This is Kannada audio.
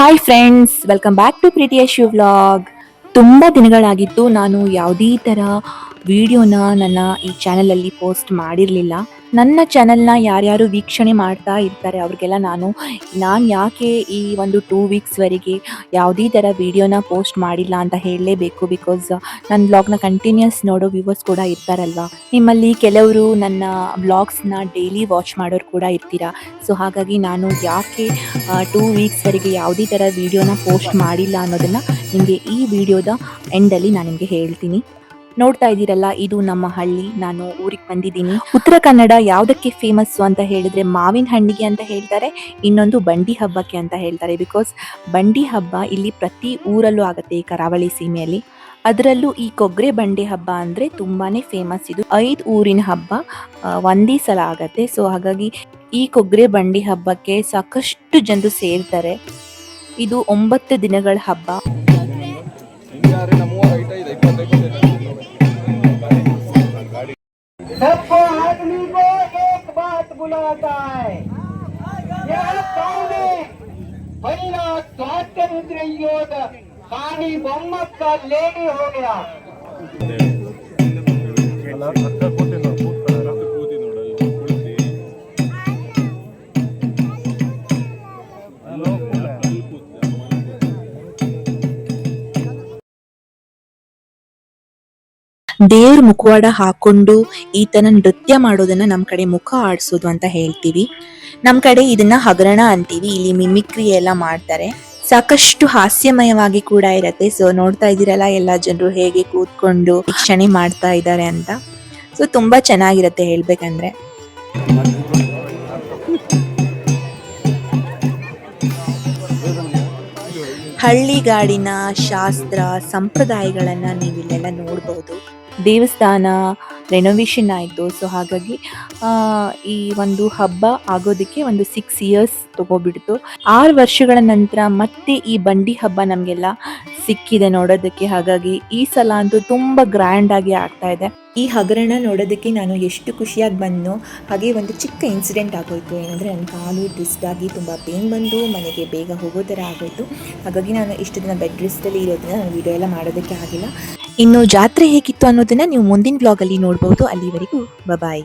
Hi friends welcome back to ಪ್ರೀತಿಯ ಶಿವ್ ವ್ಲಾಗ್ ತುಂಬ ದಿನಗಳಾಗಿತ್ತು ನಾನು ಯಾವುದೇ ಥರ ವಿಡಿಯೋನ ನನ್ನ ಈ ಚಾನಲಲ್ಲಿ ಪೋಸ್ಟ್ ಮಾಡಿರಲಿಲ್ಲ. ನನ್ನ ಚಾನೆಲ್ನ ಯಾರ್ಯಾರು ವೀಕ್ಷಣೆ ಮಾಡ್ತಾ ಇರ್ತಾರೆ ಅವ್ರಿಗೆಲ್ಲ ನಾನು ನಾನು ಯಾಕೆ ಈ ಒಂದು ಟೂ ವೀಕ್ಸ್ವರೆಗೆ ಯಾವುದೇ ಥರ ವೀಡಿಯೋನ ಪೋಸ್ಟ್ ಮಾಡಿಲ್ಲ ಅಂತ ಹೇಳಲೇಬೇಕು ಬಿಕಾಸ್ ನನ್ನ ಬ್ಲಾಗ್ನ ಕಂಟಿನ್ಯೂಸ್ ನೋಡೋ ವ್ಯೂವರ್ಸ್ ಕೂಡ ಇರ್ತಾರಲ್ವ? ನಿಮ್ಮಲ್ಲಿ ಕೆಲವರು ನನ್ನ ಬ್ಲಾಗ್ಸ್ನ ಡೈಲಿ ವಾಚ್ ಮಾಡೋರು ಕೂಡ ಇರ್ತೀರಾ? ಸೊ ಹಾಗಾಗಿ ನಾನು ಯಾಕೆ ಟೂ ವೀಕ್ಸ್ವರೆಗೆ ಯಾವುದೇ ಥರ ವೀಡಿಯೋನ ಪೋಸ್ಟ್ ಮಾಡಿಲ್ಲ ಅನ್ನೋದನ್ನು ನಿಮಗೆ ಈ ವಿಡಿಯೋದ ಎಂಡಲ್ಲಿ ನಾನು ನಿಮಗೆ ಹೇಳ್ತೀನಿ. ನೋಡ್ತಾ ಇದ್ದೀರಲ್ಲ, ಇದು ನಮ್ಮ ಹಳ್ಳಿ. ನಾನು ಊರಿಗೆ ಬಂದಿದ್ದೀನಿ. ಉತ್ತರ ಕನ್ನಡ ಯಾವುದಕ್ಕೆ ಫೇಮಸ್ಸು ಅಂತ ಹೇಳಿದ್ರೆ ಮಾವಿನ ಹಣ್ಣಿಗೆ ಅಂತ ಹೇಳ್ತಾರೆ, ಇನ್ನೊಂದು ಬಂಡಿ ಹಬ್ಬಕ್ಕೆ ಅಂತ ಹೇಳ್ತಾರೆ. ಬಿಕಾಸ್ ಬಂಡಿ ಹಬ್ಬ ಇಲ್ಲಿ ಪ್ರತಿ ಊರಲ್ಲೂ ಆಗುತ್ತೆ ಈ ಕರಾವಳಿ ಸೀಮೆಯಲ್ಲಿ. ಅದರಲ್ಲೂ ಈ ಕೊಗ್ರೆ ಬಂಡೆ ಹಬ್ಬ ಅಂದರೆ ತುಂಬಾ ಫೇಮಸ್ ಇದು ಐದು ಊರಿನ ಹಬ್ಬ ಒಂದೇ ಸಲ ಆಗತ್ತೆ. ಸೊ ಹಾಗಾಗಿ ಈ ಕೊಗ್ರೆ ಬಂಡಿ ಹಬ್ಬಕ್ಕೆ ಸಾಕಷ್ಟು ಜನರು ಸೇರ್ತಾರೆ. ಇದು ಒಂಬತ್ತು ದಿನಗಳ ಹಬ್ಬ. बुलाता है। यह कौन है पहिला स्वातंत्र युद्ध खानी मोहम्मद का लेडी हो गया। ದೇವ್ರ ಮುಖವಾಡ ಹಾಕೊಂಡು ಈತನ ನೃತ್ಯ ಮಾಡೋದನ್ನ ನಮ್ ಕಡೆ ಮುಖ ಆಡಿಸೋದು ಅಂತ ಹೇಳ್ತೀವಿ. ನಮ್ ಕಡೆ ಇದನ್ನ ಹಗರಣ ಅಂತೀವಿ. ಇಲ್ಲಿ ಮಿಮಿಕ್ರಿ ಎಲ್ಲ ಮಾಡ್ತಾರೆ. ಸಾಕಷ್ಟು ಹಾಸ್ಯಮಯವಾಗಿ ಕೂಡ ಇರತ್ತೆ. ಸೊ ನೋಡ್ತಾ ಇದ್ದೀರಲ್ಲ ಎಲ್ಲ ಜನರು ಹೇಗೆ ಕೂತ್ಕೊಂಡು ವೀಕ್ಷಣೆ ಮಾಡ್ತಾ ಇದ್ದಾರೆ ಅಂತ. ಸೊ ತುಂಬಾ ಚೆನ್ನಾಗಿರತ್ತೆ ಹೇಳ್ಬೇಕಂದ್ರೆ. ಹಳ್ಳಿಗಾಡಿನ ಶಾಸ್ತ್ರ ಸಂಪ್ರದಾಯಗಳನ್ನ ನೀವಿಲ್ಲೆಲ್ಲ ನೋಡಬಹುದು ದೇವಸ್ಥಾನ ರೆನೋವೇಷನ್ ಆಯಿತು. ಸೊ ಹಾಗಾಗಿ ಈ ಒಂದು ಹಬ್ಬ ಆಗೋದಕ್ಕೆ ಒಂದು ಸಿಕ್ಸ್ ಇಯರ್ಸ್ ತಗೋಬಿಡ್ತು. ಆರು ವರ್ಷಗಳ ನಂತರ ಮತ್ತೆ ಈ ಬಂಡಿ ಹಬ್ಬ ನಮಗೆಲ್ಲ ಸಿಕ್ಕಿದೆ ನೋಡೋದಕ್ಕೆ. ಹಾಗಾಗಿ, ಈ ಸಲ ಅಂತೂ ತುಂಬ ಗ್ರ್ಯಾಂಡ್ ಆಗಿ ಆಗ್ತಾ ಇದೆ. ಈ ಹಗರಣ ನೋಡೋದಕ್ಕೆ ನಾನು ಎಷ್ಟು ಖುಷಿಯಾಗಿ ಬಂದು ಹಾಗೆ ಒಂದು ಚಿಕ್ಕ ಇನ್ಸಿಡೆಂಟ್ ಆಗೋಯಿತು. ಏನಂದರೆ, ನನ್ನ ಕಾಲು ಟ್ವಿಸ್ಟ್ ಆಗಿ ತುಂಬ ಪೇನ್ ಬಂದು, ಮನೆಗೆ ಬೇಗ ಹೋಗೋ ಥರ ಆಗೋಯಿತು. ಹಾಗಾಗಿ, ನಾನು ಇಷ್ಟು ದಿನ ಬೆಡ್ ರೆಸ್ಟಲ್ಲಿ ಇರೋದನ್ನ ನಾನು ವಿಡಿಯೋ ಎಲ್ಲ ಮಾಡೋದಕ್ಕೆ ಆಗಿಲ್ಲ. ಇನ್ನು ಜಾತ್ರೆ ಹೇಗಿತ್ತು ಅನ್ನೋದನ್ನ ನೀವು ಮುಂದಿನ ಬ್ಲಾಗಲ್ಲಿ ನೋಡಬಹುದು ಅಲ್ಲಿವರೆಗೂ ಬಾಯ್